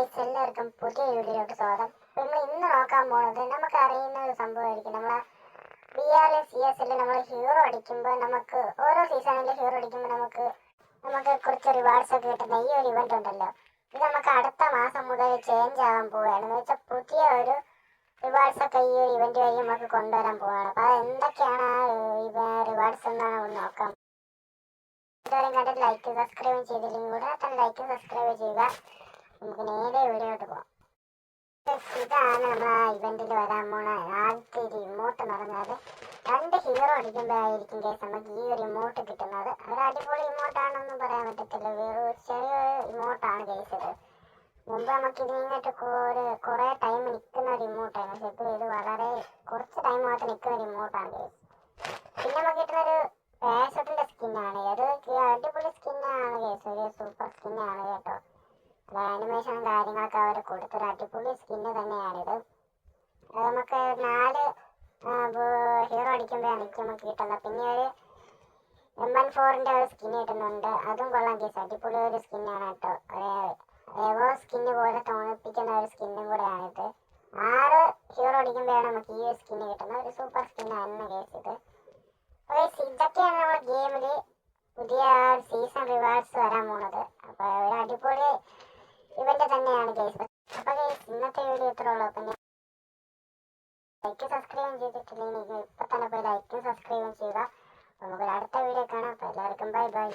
Guys എല്ലാവർക്കും പുതിയ വീഡിയോയിലോട്ട് സ്വാഗതം. നമ്മൾ ഇന്ന് നോക്കാൻ പോകുന്നത് നമുക്ക് അറിയുന്ന ഒരു സംഭവമായിരിക്കും. നമ്മളെ B R S C S നമ്മൾ ഹീറോ അടിക്കുമ്പോൾ നമുക്ക് ഓരോ സീസണിൽ ഹീറോ അടിക്കുമ്പോൾ നമുക്ക് നമുക്ക് കുറച്ച് റിവാർഡ്സ് ഒക്കെ കിട്ടുന്ന ഈ ഒരു ഇവന്റ് ഉണ്ടല്ലോ. ഇത് നമുക്ക് അടുത്ത മാസം മുതൽ ചേഞ്ച് ആകാൻ പോവുകയാണ്. എന്ന് വെച്ചാൽ പുതിയ ഒരു റിവാർഡ്സ് ഒക്കെ ഈ ഒരു ഇവന്റ് വഴി നമുക്ക് കൊണ്ടുവരാൻ പോവുകയാണ്. അപ്പോൾ അത് എന്തൊക്കെയാണ് ആ ഇവ റിവാർഡ്സ് എന്നാണ് നമുക്ക് നോക്കാം. ഇതുവരെയും കണ്ടിട്ട് ലൈക്ക് സബ്സ്ക്രൈബ് ചെയ്തില്ലെങ്കിൽ കൂടെ തന്നെ ലൈക്ക് സബ്സ്ക്രൈബ് ചെയ്യുക. നമുക്ക് നേരെ വീഡിയോട്ട് പോവാം. ഇതാണ് നമ്മൾ ആ ഇവന്റിൽ വരാൻ പോണ ആദ്യത്തെ ഒരു ഇമോട്ട് എന്ന് പറഞ്ഞാൽ രണ്ട് ഹീറോ അടിക്കുമ്പോഴായിരിക്കും കേസ് നമുക്ക് ഈ ഒരു ഇമോട്ട് കിട്ടുന്നത്. ഒരു അടിപൊളി ഇമോട്ടാണെന്നും പറയാൻ പറ്റത്തില്ല. വേറെ ചെറിയൊരു ഇമോട്ടാണ് കേസ് ഇത്. മുമ്പ് നമുക്ക് ഇതിനായിട്ട് ഒരു കുറേ ടൈം നിൽക്കുന്ന ഒരു ഇമോട്ടാണ് പക്ഷെ ഇപ്പോൾ ഇത് വളരെ കുറച്ച് ടൈം മാത്രം നിൽക്കുന്ന ഒരു ഇമോട്ടാണ് കേസ് പിന്നെ നമുക്ക് കിട്ടുന്നൊരു പാഷത്തിന്റെ സ്കിന്നാണ് അത് അടിപൊളി സ്കിന്നാണ് കേസ് ഒരു സൂപ്പർ സ്കിന്നാണ് കേട്ടോ. ആനിമേഷനും കാര്യങ്ങളൊക്കെ അവർ കൊടുത്തൊരു അടിപൊളി സ്കിന്ന് തന്നെയാണിത്. നമുക്ക് നാല് ഹീറോ അടിക്കുമ്പോഴാണ് എനിക്ക് നമുക്ക് കിട്ടുന്നത്. പിന്നെ ഒരു എം വൺ ഫോറിന്റെ ഒരു സ്കിൻ കിട്ടുന്നുണ്ട്. അതും കൊള്ളാം കേസ്. അടിപൊളി ഒരു സ്കിന്നാണ് കേട്ടോ. ഏവോ സ്കിന്ന് പോലെ തോന്നിപ്പിക്കുന്ന ഒരു സ്കിന്നും കൂടെയാണിത്. ആറ് ഹീറോ അടിക്കുമ്പോഴാണ് നമുക്ക് ഈ സ്കിന്ന് കിട്ടുന്നത്. ഒരു സൂപ്പർ സ്കിന്നായിരുന്നു കേസ് ഇത്. ഇതൊക്കെയാണ് നമ്മുടെ ഗെയിമിൽ പുതിയ സീസൺ റിവാർഡ്സ് വരാൻ പോണത് അപ്പോൾ ഒരു അടിപൊളി ഇവന്റ് ഗൈസ് അപ്പോൾ ഗൈസ് ഇന്നത്തെ വീഡിയോ ഇത്ര ഉള്ളൂ. പിന്നെ ലൈക്ക് സബ്സ്ക്രൈബ് ചെയ്തിട്ടില്ലെങ്കിൽ ഇപ്പം തന്നെ പോയി ലൈക്കും സബ്സ്ക്രൈബും ചെയ്യുക. നമുക്ക് അടുത്ത വീഡിയോ കാണാം. അപ്പോൾ എല്ലാവർക്കും ബൈ ബൈ